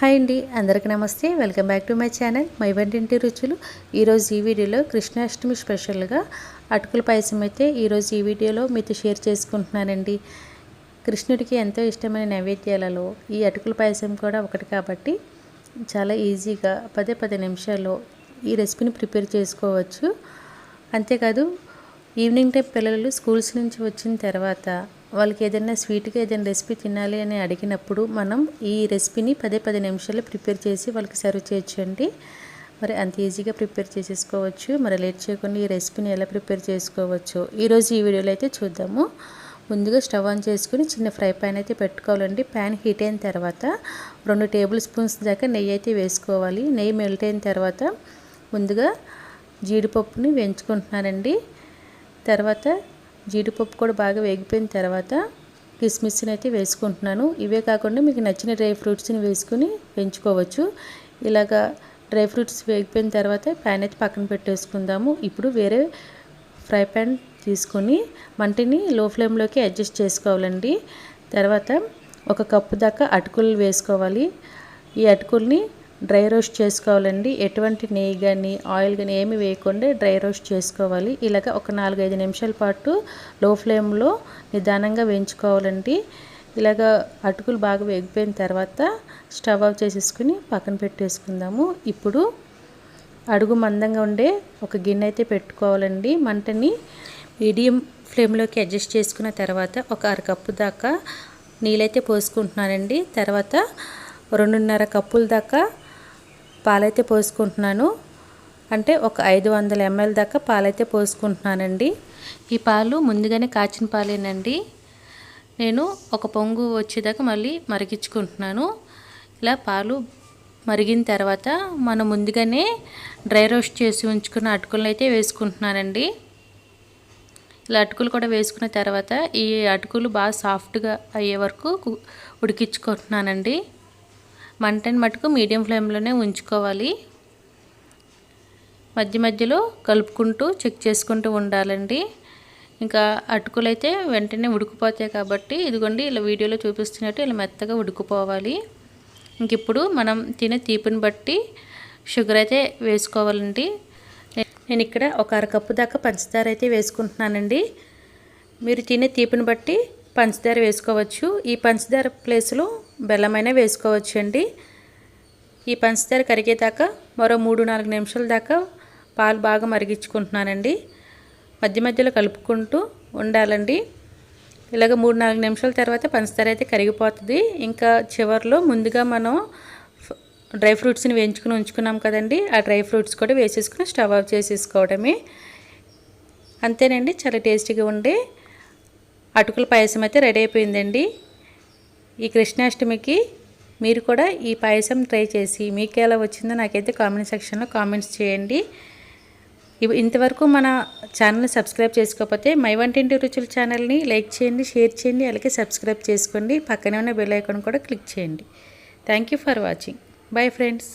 Hi అండి అందరికీ నమస్తే. Welcome back to my channel my వంటింటి రుచులు ఈరోజు ఈ వీడియోలో కృష్ణాష్టమి స్పెషల్గా అటుకుల పాయసం అయితే ఈరోజు ఈ వీడియోలో మీతో షేర్ చేసుకుంటున్నానండి. కృష్ణుడికి ఎంతో ఇష్టమైన నైవేద్యాలలో ఈ అటుకుల పాయసం కూడా ఒకటి కాబట్టి చాలా ఈజీగా పదే పది నిమిషాల్లో ఈ రెసిపీని ప్రిపేర్ చేసుకోవచ్చు. అంతేకాదు ఈవినింగ్ టైం పిల్లలు స్కూల్స్ నుంచి వచ్చిన తర్వాత వాళ్ళకి ఏదైనా స్వీట్గా ఏదైనా రెసిపీ తినాలి అని అడిగినప్పుడు మనం ఈ రెసిపీని పదే పది నిమిషాల్లో ప్రిపేర్ చేసి వాళ్ళకి సర్వ్ చేయొచ్చండి. మరి అంత ఈజీగా ప్రిపేర్ చేసేసుకోవచ్చు. మరి లేట్ చేయకుండా ఈ రెసిపీని ఎలా ప్రిపేర్ చేసుకోవచ్చు ఈరోజు ఈ వీడియోలో అయితే చూద్దాము. ముందుగా స్టవ్ ఆన్ చేసుకుని చిన్న ఫ్రై ప్యాన్ అయితే పెట్టుకోవాలండి. ప్యాన్ హీట్ అయిన తర్వాత రెండు టేబుల్ స్పూన్స్ దాకా నెయ్యి అయితే వేసుకోవాలి. నెయ్యి మెల్ట్ అయిన తర్వాత ముందుగా జీడిపప్పుని వేయించుకుంటున్నానండి. తర్వాత జీడిపప్పు కూడా బాగా వేగిపోయిన తర్వాత కిస్మిస్ని అయితే వేసుకుంటున్నాను. ఇవే కాకుండా మీకు నచ్చిన డ్రై ఫ్రూట్స్ని వేసుకుని పెంచుకోవచ్చు. ఇలాగా డ్రై ఫ్రూట్స్ వేగిపోయిన తర్వాత ప్యాన్ అయితే పక్కన పెట్టేసుకుందాము. ఇప్పుడు వేరే ఫ్రై ప్యాన్ తీసుకొని మంటిని లో ఫ్లేమ్లోకి అడ్జస్ట్ చేసుకోవాలండి. తర్వాత ఒక కప్పు దాకా అటుకులు వేసుకోవాలి. ఈ అటుకుల్ని డ్రై రోస్ట్ చేసుకోవాలండి. ఎటువంటి నెయ్యి కానీ ఆయిల్ కానీ ఏమి వేయకుండా డ్రై రోస్ట్ చేసుకోవాలి. ఇలాగ ఒక నాలుగైదు నిమిషాల పాటు లో ఫ్లేమ్లో నిదానంగా వేయించుకోవాలండి. ఇలాగ అటుకులు బాగా వేగిపోయిన తర్వాత స్టవ్ ఆఫ్ చేసేసుకుని పక్కన పెట్టేసుకుందాము. ఇప్పుడు అడుగు మందంగా ఉండే ఒక గిన్నె అయితే పెట్టుకోవాలండి. మంటని మీడియం ఫ్లేమ్లోకి అడ్జస్ట్ చేసుకున్న తర్వాత ఒక అరకప్పు దాకా నీళ్ళైతే పోసుకుంటున్నానండి. తర్వాత రెండున్నర కప్పుల దాకా పాలైతే పోసుకుంటున్నాను. అంటే ఒక ఐదు వందల ఎంఎల్ దాకా పాలైతే పోసుకుంటున్నానండి. ఈ పాలు ముందుగానే కాచిన పాలేనండి. నేను ఒక పొంగు వచ్చేదాకా మళ్ళీ మరిగించుకుంటున్నాను. ఇలా పాలు మరిగిన తర్వాత మనం ముందుగానే డ్రై రోస్ట్ చేసి ఉంచుకున్న అటుకులను అయితే వేసుకుంటున్నానండి. ఇలా అటుకులు కూడా వేసుకున్న తర్వాత ఈ అటుకులు బాగా సాఫ్ట్గా అయ్యే వరకు ఉడికించుకుంటున్నానండి. మంటని మటుకు మీడియం ఫ్లేమ్లోనే ఉంచుకోవాలి. మధ్య మధ్యలో కలుపుకుంటూ చెక్ చేసుకుంటూ ఉండాలండి. ఇంకా అటుకులు అయితే వెంటనే ఉడికిపోతాయి కాబట్టి ఇదిగోండి ఇలా వీడియోలో చూపిస్తున్నట్టు ఇలా మెత్తగా ఉడికిపోవాలి. ఇంక ఇప్పుడు మనం తినే తీపిని బట్టి షుగర్ అయితే వేసుకోవాలండి. నేను ఇక్కడ ఒక అరకప్పు దాకా పంచదార అయితే వేసుకుంటున్నానండి. మీరు తినే తీపిని బట్టి పంచదార వేసుకోవచ్చు. ఈ పంచదార ప్లేస్లో బెల్లమైనా వేసుకోవచ్చు అండి ఈ పంచదార కరిగేదాకా మరో మూడు నాలుగు నిమిషాల దాకా పాలు బాగా మరిగించుకుంటున్నానండి. మధ్య మధ్యలో కలుపుకుంటూ ఉండాలండి. ఇలాగ మూడు నాలుగు నిమిషాల తర్వాత పంచదార అయితే కరిగిపోతుంది. ఇంకా చివరిలో ముందుగా మనం డ్రై ఫ్రూట్స్ని వేయించుకుని ఉంచుకున్నాం కదండి. ఆ డ్రై ఫ్రూట్స్ కూడా వేసేసుకుని స్టవ్ ఆఫ్ చేసేసుకోవడమే. అంతేనండి చాలా టేస్టీగా ఉండే. అటుకుల పాయసం అయితే రెడీ అయిపోయిందండి. ఈ కృష్ణాష్టమికి మీరు కూడా ఈ పాయసం ట్రై చేసి మీకు ఎలా వచ్చిందో నాకైతే కామెంట్ సెక్షన్లో కామెంట్స్ చేయండి. ఇంతవరకు మన ఛానల్ని సబ్స్క్రైబ్ చేసుకోకపోతే మై వంటింటి రుచుల ఛానల్ని లైక్ చేయండి షేర్ చేయండి అలాగే సబ్స్క్రైబ్ చేసుకోండి. పక్కనే ఉన్న బెల్ ఐకాన్ కూడా క్లిక్ చేయండి. Thank for watching bye friends